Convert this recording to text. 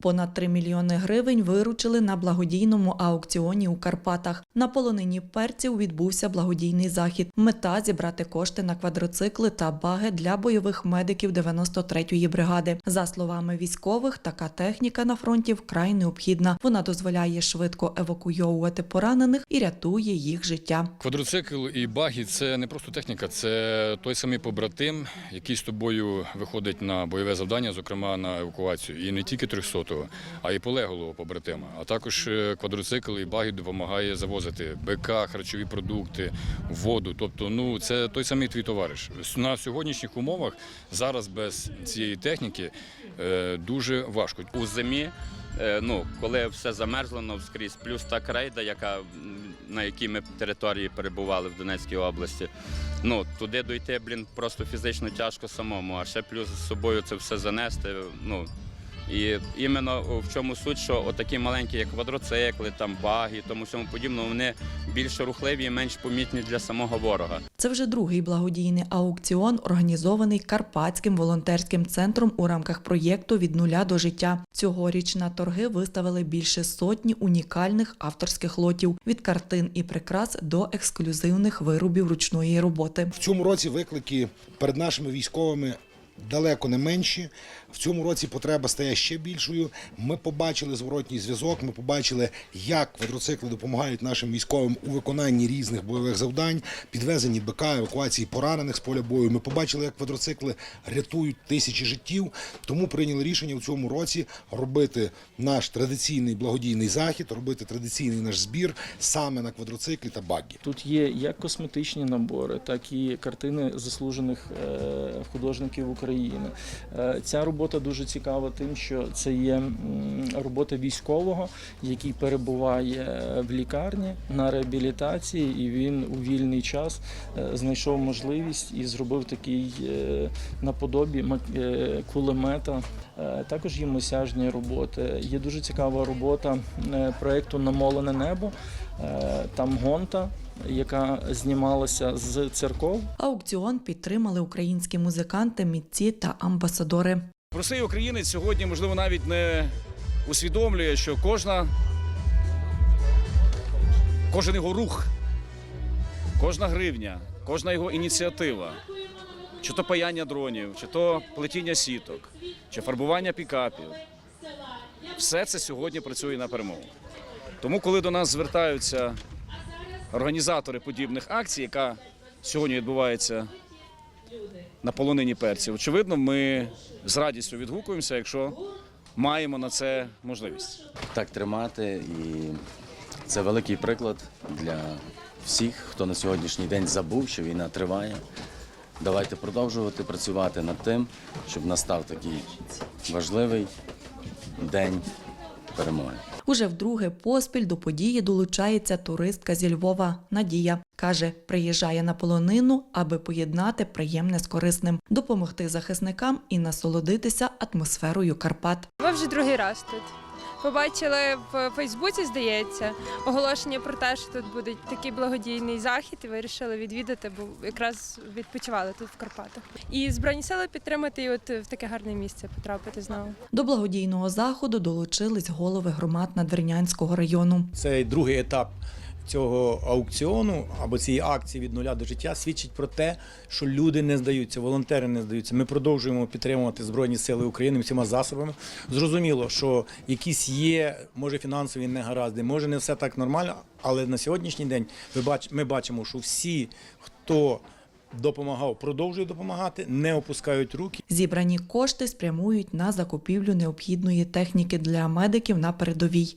Понад 3 мільйони гривень виручили на благодійному аукціоні у Карпатах. На полонині перців відбувся благодійний захід. Мета зібрати кошти на квадроцикли та баги для бойових медиків 93-ї бригади. За словами військових, така техніка на фронті вкрай необхідна. Вона дозволяє швидко евакуйовувати поранених і рятує їх життя. Квадроцикл і багі це не просто техніка, це той самий побратим, який з тобою виходить на бойове завдання, зокрема на евакуацію. І не тільки 300-го, а й полеглого побратима. А також е, квадроцикл і багі допомагає завозити БК, харчові продукти, воду. Тобто, ну це той самий твій товариш. На сьогоднішніх умовах зараз без цієї техніки е, дуже важко. у зимі, е, ну, коли все замерзло навскрізь, плюс та крейда, яка, на якій ми території перебували в Донецькій області. Ну, туди дойти, блін, просто фізично тяжко самому, а ще плюс з собою це все занести. Ну, і іменно в чому суть, що отакі маленькі, як квадроцикли, там баги і тому всьому подібному, вони більш рухливі і менш помітні для самого ворога. Це вже другий благодійний аукціон, організований Карпатським волонтерським центром у рамках проєкту Від нуля до життя. Цьогоріч на торги виставили більше сотні унікальних авторських лотів від картин і прикрас до ексклюзивних виробів ручної роботи. В цьому році виклики перед нашими військовими далеко не менші. В цьому році потреба стає ще більшою. Ми побачили зворотній зв'язок. Ми побачили, як квадроцикли допомагають нашим військовим у виконанні різних бойових завдань, підвезенні БК, евакуації поранених з поля бою. Ми побачили, як квадроцикли рятують тисячі життів. Тому прийняли рішення у цьому році робити наш традиційний благодійний захід, робити традиційний наш збір саме на квадроциклі та багі. Тут є як косметичні набори, так і картини заслужених е, художників України. Е, Ця робота дуже цікава тим, що це є робота військового, який перебуває в лікарні на реабілітації, і він у вільний час е, знайшов можливість і зробив такий е, наподобі е, кулемета. Е, Також є мосяжні роботи. Є дуже цікава робота е, проєкту Намолене небо. Е, Там гонта, яка знімалася з церков. Аукціон підтримали українські музиканти, митці та амбасадори. Простий українець сьогодні, можливо, навіть не усвідомлює, що кожна, кожен його рух, кожна гривня, кожна його ініціатива, чи то паяння дронів, чи то плетіння сіток, чи фарбування пікапів, все це сьогодні працює на перемогу. Тому, коли до нас звертаються організатори подібних акцій, яка сьогодні відбувається на полонині перців. Очевидно, ми з радістю відгукуємося, якщо маємо на це можливість. так тримати. І це великий приклад для всіх, хто на сьогоднішній день забув, що війна триває. Давайте продовжувати працювати над тим, щоб настав такий важливий день перемоги. Уже вдруге поспіль до події долучається туристка зі Львова Надія. Каже, приїжджає на полонину, аби поєднати приємне з корисним, допомогти захисникам і насолодитися атмосферою Карпат. Ви вже другий раз тут. Побачили в Фейсбуці, здається, оголошення про те, що тут буде такий благодійний захід, і вирішили відвідати, бо якраз відпочивали тут в Карпатах. І збройні сили підтримати, і от в таке гарне місце потрапити знову. До благодійного заходу долучились голови громад Надвірнянського району. Цей другий етап цього аукціону або цієї акції від нуля до життя свідчить про те, що люди не здаються, волонтери не здаються. Ми продовжуємо підтримувати Збройні Сили України всіма засобами. Зрозуміло, що якісь є, може, фінансові негаразди, може не все так нормально, але на сьогоднішній день ми бач- ми бачимо, що всі, хто допомагав, продовжують допомагати, не опускають руки. Зібрані кошти спрямують на закупівлю необхідної техніки для медиків на передовій.